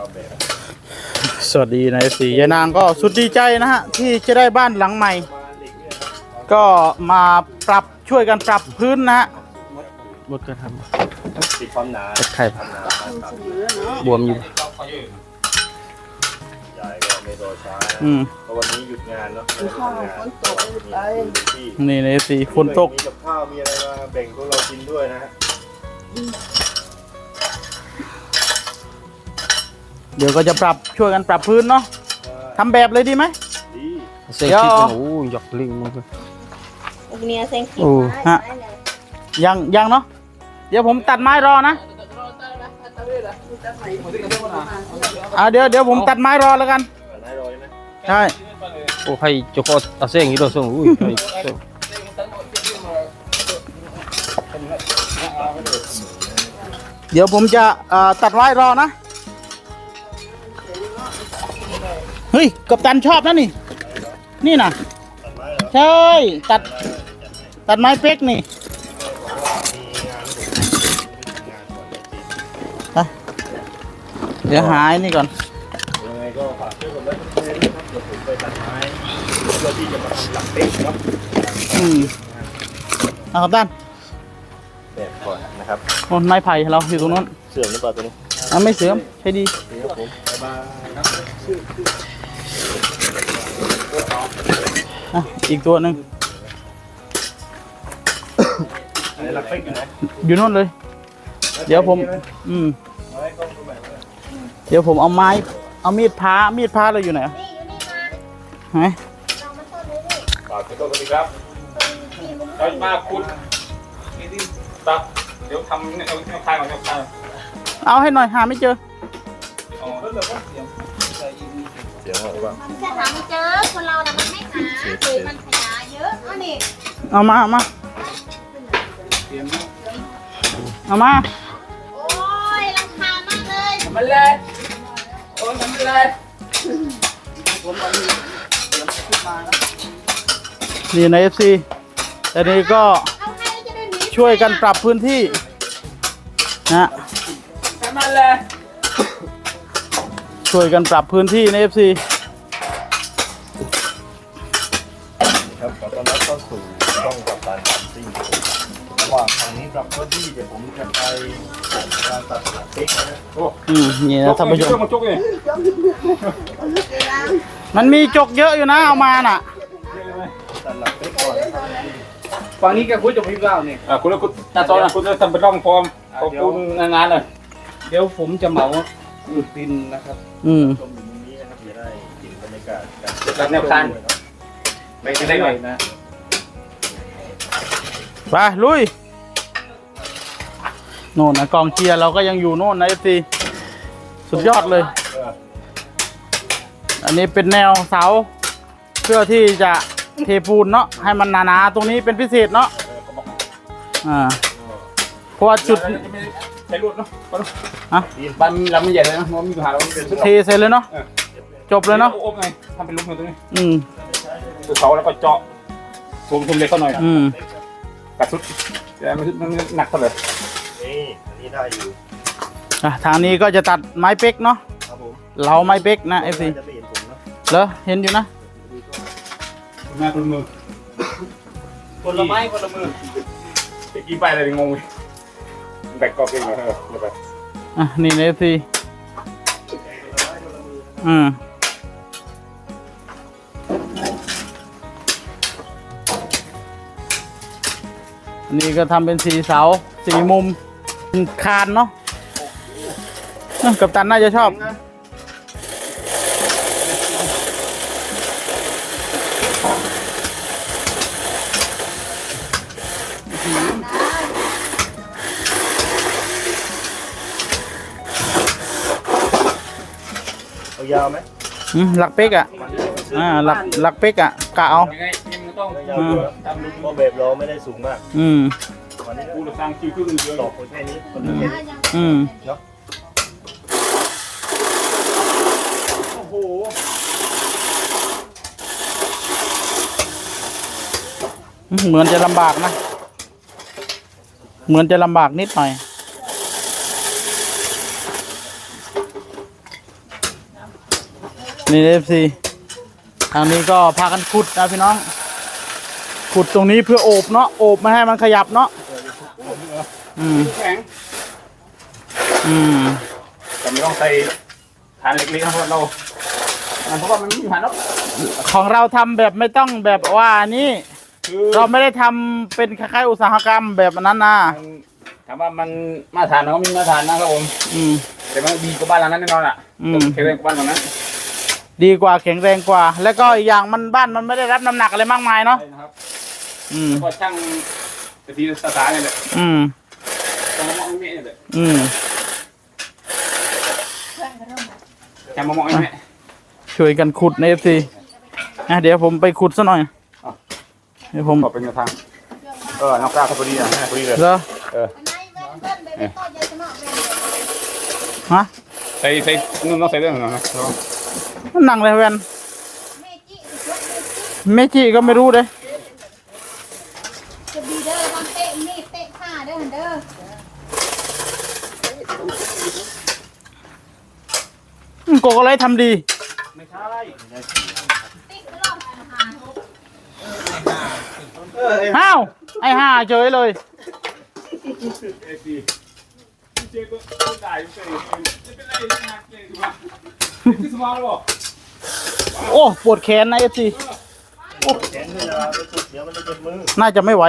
เอาแบบสวัสดีนายสียายนางก็สุดดีใจนะฮะ ที่จะได้บ้านหลังใหม่มาเหล็กเนี่ยนะก็มาปรับช่วยกันปรับพื้นนะฮะบดกระทติดความหนาำตะไคร่ความหนาความต่ำบวมอยู่ยายก็ไม่รอช้าอืมเพราะวันนี้หยุดงานเนาะไม่ได้ทำงานฝนตกไปที่นี่นายสีฝนตกมีกับข้าวมีอะไรมาแบ่งพวกเรากินด้วยนะฮะ เดี๋ยวก็จะปรับช่วยกันปรับพื้นเนาะทำแบบเลยดีไหมดีเซ็กเดี๋ยวซี่กันโอ้ยหยอกลิงมันก็อันนี้เซ็งขี้โอ้ฮะยังยังเนาะเดี๋ยวผมตัดไม้รอนะอ่าเดี๋ยวเดี๋ยวผมตัดไม้รอแล้วกันนายรอยไหมใช่โอ้ให้เจกอตาเซ็งอีโดส่งอุ้ยให้เซ็งเดี๋ยวผมจะเอ่อตัดไม้รอนะ เฮ้ยกัปตันชอบนะนี่ นี่นะตัดไม้เหรอใช่ ตัด ตัดไม้เป๊กนี่มีงานผมงานก่อนเลยจีไปเดี๋ยวหายนี่ก่อนยังไงก็ฝากช่วยผมด้วยนะครับเดี๋ยวผมไปตัดไม้เพื่อที่จะมาทำหลักเป๊กเนาะอืมเอากัปตันแบบก่อนนะครับโอ้ไม้ไผ่เราอยู่ตรงนู้นเสื่อมหรือเปล่าตัวนี้อะไม่เสื่อมใช้ดีนี่ครับผมบ๊ายบายครับ อะอีกตัวหนึ่งอันนี้หลักเป๊กอยู่ไหนอยู่นู้นเลย เดี๋ยวผม อืมเอาไว้กล้องตัวใหม่ด้วยเดี๋ยวผมเอาไม้ เอามีดพามีดพาเราอยู่ไหนอะนี่อยู่นี่มาไหนเรามาต้นเลยนี่ฝากไปต้นกันดีครับที่มันเรามาขุดนี่ที่ตัดเดี๋ยวทำเนี่ยเอาเอาคลายก่อนเอาคลายก่อนเอาให้หน่อยหาไม่เจอ อ๋อแล้วเราก็เสียงใส่อีกนิด เสียงอะไรบ้างมันจะหาไม่เจอคนเราน่ะมันไม่หาเลยมันขยายเยอะเอานี่เอามาเอามาเสียงเอามาโอ้ยรำคาญมากเลยมันเลยโอ้ยมันเลยนี่ใน FC แต่นี้ก็เอาให้แล้วจะได้หนีช่วยกันปรับพื้นที่นะมันเลย ช่วยกันปรับพื้นที่ใน FC ครับขอต้อนรับเข้าสู่ช่องกับตันตันซิ่งระหว่างทางนี้ปรับพื้นที่เดี๋ยวผมจะไปการตัดหลักเป๊กนะฮะโอ้อืมนี่นะท่านผู้ชม มาจุกเลยมันมีจกเยอะอยู่นะเอามาน่ะ ตัดหลักเป๊กก่อนนะครับฝั่งนี้แกคุยจะพิมพ์เล่าเนี่ยอ่าคุณแล้วคุณตาตอนนะคุณจะทำเป็นร่องฟอร์มขอบคุณงานเลยเดี๋ยวผมจะเหมา อุดดินนะครับอืม ชมอยู่มุมนี้นะครับจะได้เห็นบรรยากาศการรับแนวคานไม่ได้หน่อยนะไปลุยโน่นนะกองเชียร์เราก็ยังอยู่โน่นนะ FC สุดยอดเลย เอออันนี้เป็นแนวเสา เพื่อที่จะเทปูนเนาะให้มันหนาๆตรงนี้เป็นพิเศษเนาะอ่าเพราะว่าจุด ใช้รวดเนาะฮะบ้านเราไม่ใหญ่เลยนะมันมีปัญหาเราเป็นชุดเทเสร็จเลยเนาะจบเลยเนาะโอ๊บไงทำเป็นลูกมือตรงนี้อืมตัวเสาแล้วก็เจาะซูมซูมเล็กเข้าหน่อยอืมกัดสุดแต่มันมันหนักเท่าไหร่นี่อันนี้ได้อยู่อะทางนี้ก็จะตัดไม้เป๊กเนาะครับผมเราไม้เป๊กนะ FC จะไม่เห็นผมนะเหรอเห็นอยู่นะแม่คนมือคนละไม้คนละมือตะกี้ไปอะไรงงเลย แบกกอกเองเหรอเออเดี๋ยไปอะนี่เลยสิอืมอันนี้ก็ทำเป็นสีเสาสีมุมคานเนาะกับตันน่าจะชอบ เอายาวไหมอืมหลักเป๊กอะอ่าหลักหลักเป๊กอะกะเอายังไงมันต้องเอายาวเยอะเพราะแบบเราไม่ได้สูงมากอืมวันนี้กูจะสร้างคิวขึ้นเยอะตอกไปแค่นี้คนนึงแค่นี้อืมโอ้โหเหมือนจะลำบากนะ เหมือนจะลำบากนิดหน่อย นี่เอฟซีทางนี้ก็พากันขุดนะพี่น้อง ขุดตรงนี้เพื่อโอบเนาะโอบไม่ให้มันขยับเนาะอืมแข็งอืมแต่ไม่ต้องใส่ฐานเล็กๆนะเพราะเราเพราะว่ามันไม่มีฐานเนาะของเราทำแบบไม่ต้องแบบว่านี่คือเราไม่ได้ทำเป็นคล้ายๆอุตสาหกรรมแบบนั้นนะมันถามว่ามันมาตรฐานมันก็มีมาตรฐานนะครับผม อืม แต่มันดีกว่าบ้านหลังนั้นแน่นอนอะอืมแข็งแรงกว่าบ้านหลังนั้น ดีกว่าแข็งแรงกว่า แล้วก็อีกอย่างมันบ้านมันไม่ได้รับน้ำหนักอะไรมากมายเนาะใช่นะครับอืมแล้วก็ช่างกะทิสตาร์เนี่ยแหละอืมช่างมะม่วงไอ้แม่เนี่ยแหละอืมช่างมะม่วงไอ้แม่ช่วยกันขุดในเอฟซีอะเดี๋ยวผมไปขุดซะหน่อย เดี๋ยวผมขอเป็นแนวทางเออนอกกล้าเขาพอดีอะให้พอดีเลย เหรอเอออันไหนเว้นเว้นไปไม่ต้นยายสมองเว้นฮะ ใส่ใส่นุ่นต้องใส่เรื่องหนึ่งนะ มันนั่งเลยแวนเมจิสุดเมจิเมจิก็ไม่รู้เลยจะบีเด้อตอนเตะนี่เตะขาเด้อเด้ออืมโกโกไลทำดี ไม่ใช่ติ๊กตลอดอาหารอ้าวไอ้ห่าเฉยเลยเอซีเจ๊ก็ได้เฉยจะเป็นไรนะเจ๊ ดูว่าคือสมองหรอโอ้ปวดแขนนะเอฟซีแขนเวลาไปขุดเดี๋ยวมันจะเจ็บมือน่าจะไม่ไหว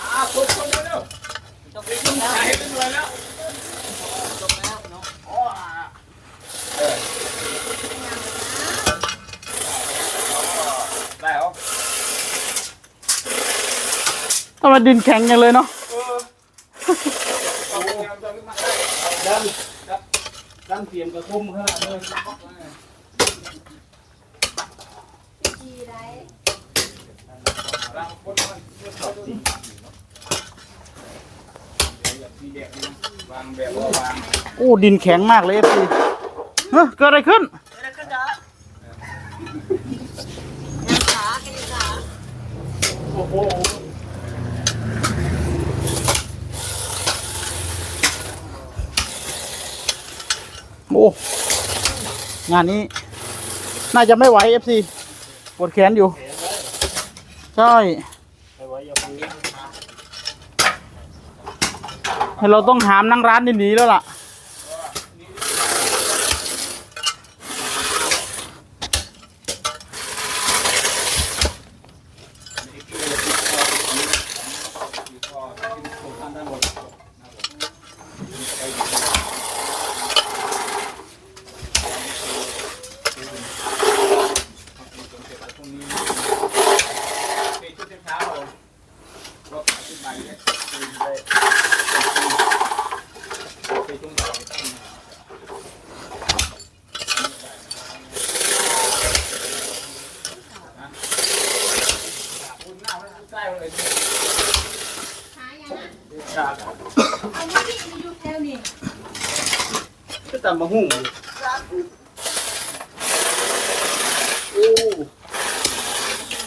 อ่าคนคนเร็วๆต้องไปยุ่งหาเห็นเป็นไรแล้วจบแล้วเนาะอ๋อเออได้เหรอทำไมดินแข็งอย่างเลยเนาะ ดันดันเตรียมกระทุ่มขนาดเลยจีไรวางแบบวางโอ้ดินแข็งมากเลยเอฟซีเฮ้ยเกิดอะไรขึ้นโอ้โห อ้งานนี้ น่าจะไม่ไหวเอฟซีปวดแขนอยู่ ใช่ไม่ไหวอย่าฟื้นให้เราต้องหามนั่งร้านหนีๆแล้วล่ะ หาอย่างนั้นเอามาที่มีอยู่แถวนี้ก็ตามมาหุ่ง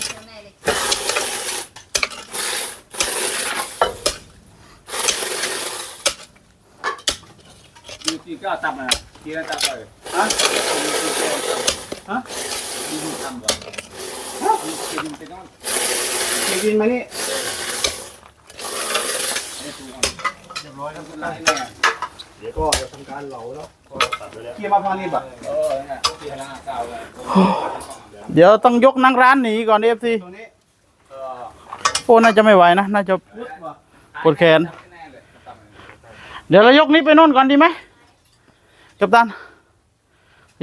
แถวไหนเลยดูที่ก็ตับนะที่นั่นตับเลยฮะฮะดูที่ทำบ่ฮะดูที่ดินไปโน่น ที่ดินมานี่เรียบร้อยแล้วคุณไล่แน่เดี๋ยวก็จะทำการเหลาแล้วก็ตัดไปแล้วเกี่ยวมาพอนี่บ่เออเนี่ยที่ห้าเก้าเลยเดี๋ยวต้องยกนั่งร้านหนีก่อนเอฟซีตรงนี้เออโอ้น่าจะไม่ไหวนะ น่าจะพุทธบ่ปวดแขน เดี๋ยวเรายกนี้ไปโน่นก่อนดีไหมกัปตัน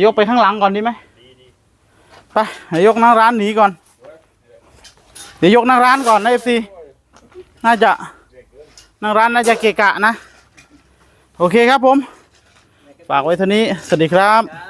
ยกไปข้างหลังก่อนดีไหมไปเดี๋ยวยกนั่งร้านหนีก่อน เดี๋ยวยกนั่งร้านก่อนนะเอฟซีน่าจะนั่งร้านน่าจะเกะกะนะ โอเคครับผม ฝากไว้เท่านี้ สวัสดีครับครับ